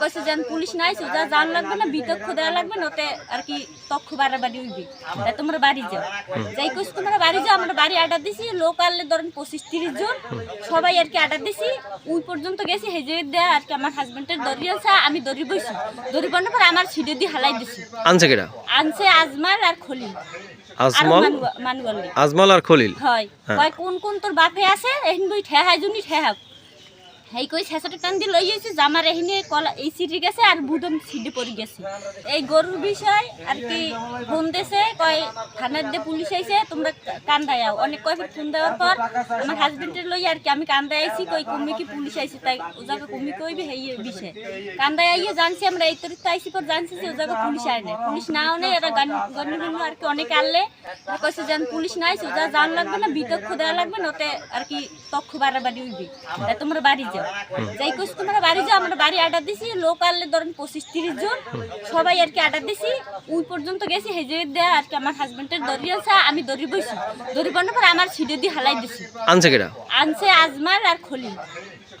কইছে যেন পুলিশ নাই সোজা জান লাগবে না বিতক্ষ দেওয়া লাগবে না ওতে আর কি তক্ষ বাড়াবাড়ি হইবে। তাই তোমরা বাড়ি যাও। যাই কইছে তোমরা বাড়ি যাও আমরা বাড়ি আড্ডা দিছি লোক আনলে ধরেন পঁচিশ তিরিশ জন সবাই আর কি আড্ডা দিছি ওই পর্যন্ত গেছি হেজে দেয়া আর কি আমার হাজবেন্ডের দড়ি আছে আমি দড়ি বইছি। দড়ি বানোর পর আমার ছিঁড়ে দিয়ে হালাই দিছি। আনছে কেডা? আনছে আজমাল আর খলিল। আজমল? মানগল্লি আজমল আর খলিল? হয়। হ্যাঁ। কয় কোন কোন তোর বাপে আছে? এহিন বই ঠেহাই জুনি ঠেহাব হেই কই ছেঁচটা টান দিয়ে লই যাইছে জামার এহিনে কলা এই সিটি গেছে আর বুদন সিডে পড়ে গেছে। এই গরুর বিষয় আর কি ফোন দেছে, কয় থানার দিয়ে পুলিশ আইছে, তোমরা কান্দায় আও। অনেক কয়বার ফোন দেওয়ার পর আমার হাজবেন্ডের লই আর কি আমি কান্দায় আইছি কই কমে কি পুলিশ আইছে, তাই ও জায়গা কমে কইবে হেই বিষয়। কান্দায় আইয়ে জানছি আমরা, এই তরিত আইছি পর জানছি যে ও জায়গা পুলিশ আয় না পুলিশ নাও নেই এরা গান আর কি অনেক আনলে। কইছে যেন পুলিশ নাই সোজা জান লাগবে না, বিতক্ষ দেওয়া লাগবে না, ওতে আর কি তক্ষ বাড়াবাড়ি তাই তোমরা বাড়ি যাও। যাই কইছে তোমরা বাড়ি যাও আমরা বাড়ি আড্ডা দিছি লোক আনলে ধরেন পঁচিশ তিরিশ জন সবাই আর কি আড্ডা দিছি ওই পর্যন্ত গেছি হেজে দেয়া আর কি আমার হাজবেন্ডের দড়ি আছে আমি দড়ি বইছি দড়ি বানোর পর আমার ছিঁড়ে দিয়ে হালাই দিছি। আনছে কেডা? আনছে আজমাল আর খলিল।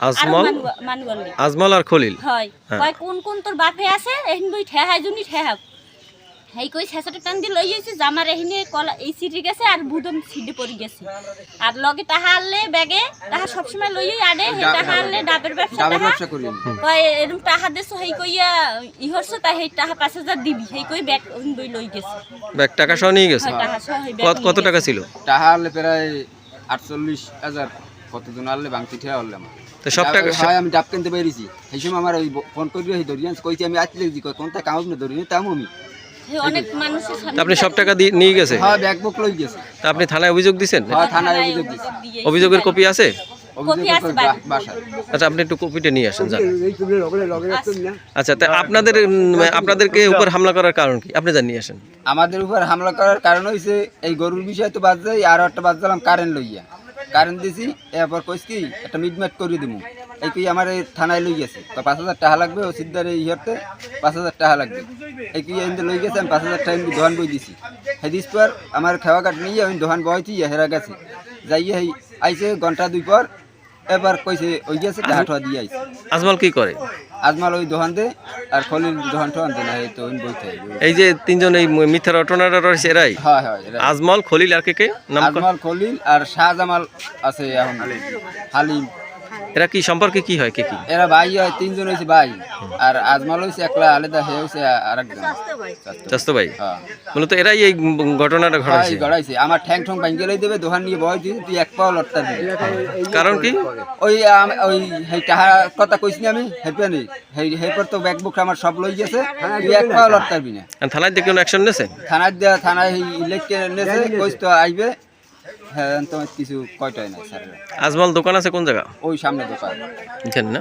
আর আজমল মানগল্লি। আজমল আর খলিল? হয়। হ্যাঁ। কয় কোন কোন তোর বাপে আছে এহিন বই ঠেহাই জুনি ঠেহাব হেই কই ছেঁচটা টান দিয়ে লই যাইছে জামার এহিনে কলা এই সিটি গেছে আর বুদন সিডে পড়ে গেছে। আর লগে তাহা আনলে ব্যাগে তাহা সবসময় লই আডে হে তাহা আনলে ডাবের ব্যবসা ডাবের তাহা ব্যবসা করি। কয় এরম টাহা দেছো হেই কইয়া ইহরছে তাই হেই পাঁচ হাজার দিবি। হেই কই ব্যাগ বই লই গেছে। ব্যাগ টাকা সহ নিয়ে গেছে। সহ কত কত টাকা ছিল? আনলে প্রায় আটচল্লিশ হাজার কতজন আনলে বাংতি ঠেয়া আনলে আমার তো সব টাকা হয় আমি ডাব কিনতে পেরেছি সেই সময় আমার ওই ফোন করি ওই দরিয়ান কইছি আমি আসলে জি কই কোনটা কামাব না দরিয়ে তাম আমি হে অনেক মানুষের তা আপনি সব টাকা নিয়ে গেছে? হ্যাঁ গেছে। তা আপনি থানায় অভিযোগ দিছেন? হ্যাঁ থানায় অভিযোগ দিছি। দিয়ে অভিযোগের কপি আছে? আচ্ছা আপনি একটু কপিটা নিয়ে আসেন যান আচ্ছা। তা আপনাদের আপনাদেরকে উপর হামলা করার কারণ কি? আপনি জান নিয়ে আসেন। আমাদের উপর হামলা করার কারণ হইছে এই গরুর বিষয় তো বাদ আর একটা বাদ দিলাম কারেন্ট লইয়া। কারেন্ট দিছি এরপর কইস কি একটা মিটমাট করে দিমু। এই কি আমার এই থানায় লই গেছে। তো পাঁচ হাজার টাকা লাগবে ও সিদ্ধার এই ইয়েতে পাঁচ হাজার টাকা লাগবে। এই কি এনতে লই গেছে আমি পাঁচ হাজার টাকা এমনি দোকান বই দিছি। সেই দিস পর আমার খাওয়া কাট নিয়ে আমি দোকান বইছি হেরা গেছে। যাইয়ে এই আইছে ঘণ্টা দুই পর এবার কইছে ওই গেছে টাকা ঠোয়া দিয়ে আইছে। আজমল কি করে? আজমাল ওই দোকান দে আর খলিল দোকান টোকান দে না এই তো ওই বইতে। এই যে তিনজন এই মিথ্যা রটনাটা রয়েছে এরাই? হয় হয় আজমল খলিল আর কে কে? নাম আজমাল খলিল আর শাহজামাল আছে এখন। হালিম। এরা কি সম্পর্কে কি হয় কে কি? এরা ভাই হয় তিনজন হয়েছে ভাই। আর আজমাল হয়েছে একলা আলাদা হে হয়েছে আরেকজন। চাস্তো ভাই। হ্যাঁ। মূলত এরাই এই ঘটনাটা ভাই ঘটাইছে। গড়াইছে আমার ঠ্যাং ঠং ভাঙ্গে লই দেবে দোকান নিয়ে বয় দিই তুই এক পাও লটটা দিবি। কারণ কি? ওই ওই সেই টাহার কথা কইছি না আমি হেপে নেই সেই হেপর তো ব্যাগ বুক আমার সব লই গেছে তুই এক পাও লটটা দিবি না। থানায় দিয়ে কোনো অ্যাকশন নিয়েছে থানার দেওয়া থানায় ইলেকট্রিক নেছে কইস তো আইবে। হ্যাঁ তো কিছু কয়টাই না স্যার। আজমল দোকান আছে কোন জায়গা? ওই সামনে দোকান। না?